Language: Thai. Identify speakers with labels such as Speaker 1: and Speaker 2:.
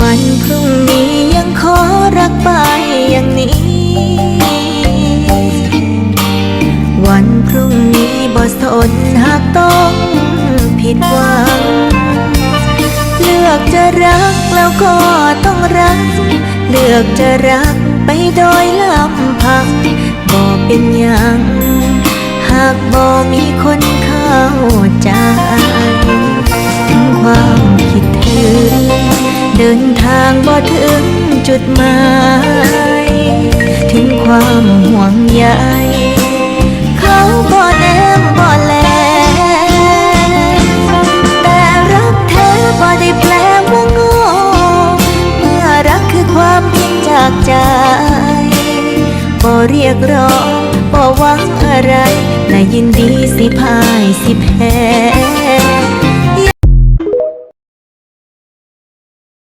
Speaker 1: วันพรุ่งนี้ยังขอรักไปอย่างนี้ วันพรุ่งนี้บ่สนหากต้องผิดหวัง เลือกจะรักแล้วก็ต้องรัก เลือกจะรักไปโดยลำพังบ่เป็นหยังหากบ่มีคน นทางบ่ถึงจุดหมาย ถึงความห่วงใยเขาบ่แนมบ่แล แต่รักแท้บ่ได้แปลว่าโง่เมื่อรักคือความจริงจากใจบ่เรียกร้องบ่หวังอะไรและยินดีสิพายสิแพ้